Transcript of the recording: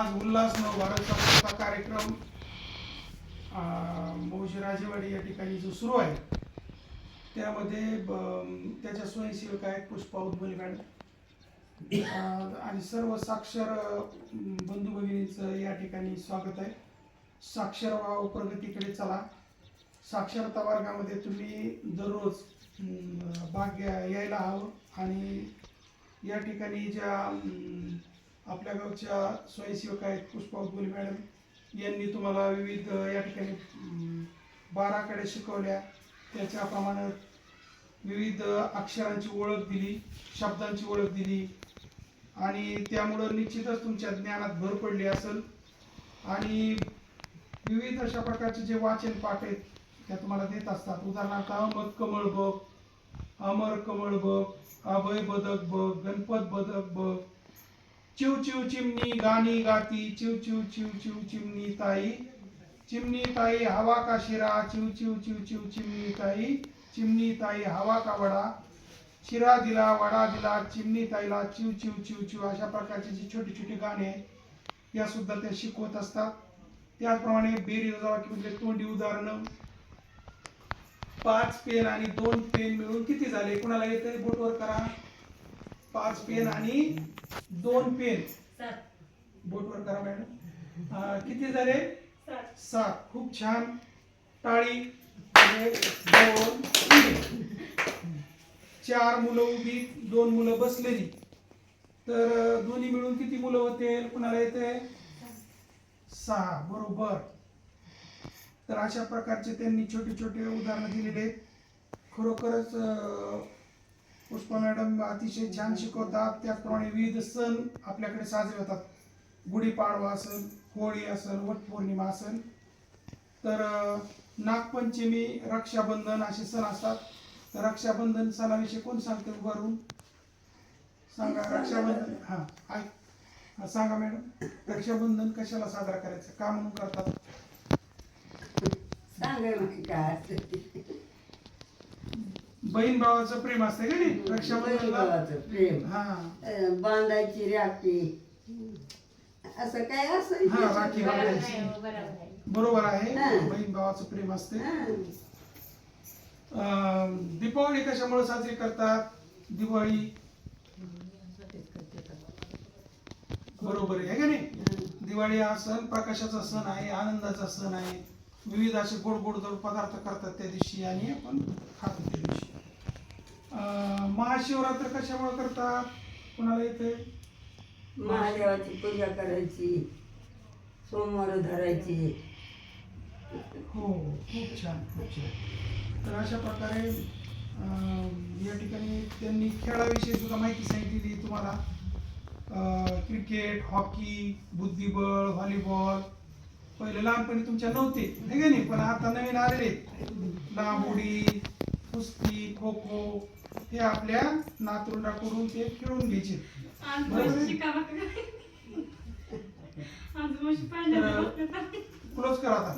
आज उल्हास नव कार्यक्रम अं, राजेवाडी या ठिकाणी जो सुरू आहे त्यामध्ये ब- त्याच्या स्वयंसेविका आहेत पुष्पा उद्बल मॅडम. आणि सर्व साक्षर बंधू भगिनींचं या ठिकाणी स्वागत आहे. साक्षर व्हाव प्रगतीकडे चला. साक्षरता वर्गामध्ये तुम्ही दररोज भाग घ्या- यायला हवं. आणि या ठिकाणी ज्या आपल्या गावच्या स्वयंसेवक आहेत पुष्पा उद्बुल मॅडम. यांनी तुम्हाला विविध या ठिकाणी बाराकडे शिकवल्या. त्याच्याप्रमाणे विविध अक्षरांची ओळख दिली शब्दांची ओळख दिली. आणि त्यामुळं निश्चितच तुमच्या ज्ञानात भर पडली असेल. आणि विविध अशा प्रकारचे जे वाचन पाठ आहेत त्या तुम्हाला देत असतात. उदाहरणार्थ अहमद कमळ बघ अमर कमळ बघ अभय बदक बघ गणपत बदक बघ चिव चिव चिमणी गाणी गाती चिव चिव चिव चिव चिमणी ताई चिमणी ताई हवा का शिरा चिव चिव चिव चिव चिमणी ताई चिमणी ताई हवा का वडा शिरा दिला वडा दिला चिमणी ताईला चिव चिव चिव चिव अशा प्रकारची जी छोटी छोटी गाणी आहेत या सुद्धा त्या शिकवत असतात त्याचप्रमाणे बेरीज वाक्य तोंडी उदाहरणं पाच पेन आणि दोन पेन मिळून किती झाले कुणाला येते बोटवर करा पाच पेन आणि दोन पेन. बोटवर करा मॅडम. किती झाले? सात. खूप छान. टाळी. दोन. चार मुलं उभी दोन मुलं बसलेली. तर दोन्ही मिळून किती मुलं होते? कुणाला येते? सहा. बरोबर. तर अशा प्रकारचे त्यांनी छोटे छोटे उदाहरणं दिलेले. खरोखरच पुष्पा मॅडम अतिशय छान शिकवतात. त्याचप्रमाणे विविध सण आपल्याकडे साजरे होतात. गुढीपाडवा असेल होळी असेल वटपौर्णिमा असेल तर नागपंचमी रक्षाबंधन असे सण असतात. तर रक्षाबंधन सणाविषयी कोण सांगते उभारून सांगा रक्षाबंधन. हा ऐक. सांगा मॅडम. रक्षाबंधन कशाला साजरा करायचं? का म्हणून करतात? सांगा. बहीण भावाचं प्रेम असतं का नाही? रक्षाबंधनला? भावाचं प्रेम. हा. अं, बांधायची राखी. असं काय असं? हा राखी बांधायची बरोबर आहे. हा. बहीण भावाचं प्रेम असते हा. अं, दीपावली कशामुळे साजरी करतात? दिवाळी. बरोबर आहे है का नाही? दिवाळी हा सण प्रकाशाचा सण आहे आनंदाचा सण आहे. विविध असे गोड गोड गोड पदार्थ करतात त्या दिवशी आणि आपण खातो त्या दिवशी. महाशिवरात्र कशामुळे करतात? कुणाला येते महादेवाची पूजा करायची सोमवार धरायची. हो खूप छान खूप छान. तर अशा प्रकारे या ठिकाणी त्यांनी खेळाविषयी सुद्धा माहिती सांगितलेली तुम्हाला. क्रिकेट हॉकी बुद्धिबळ व्हॉलीबॉल. पहिले लहानपणी तुमच्या नव्हते हे का नाही? पण आता नवीन आलेले लांब उडी कुस्ती खो खो हे आपल्या नातरुंडाकडून ते खेळून घ्यायचे. क्लोज करा आता.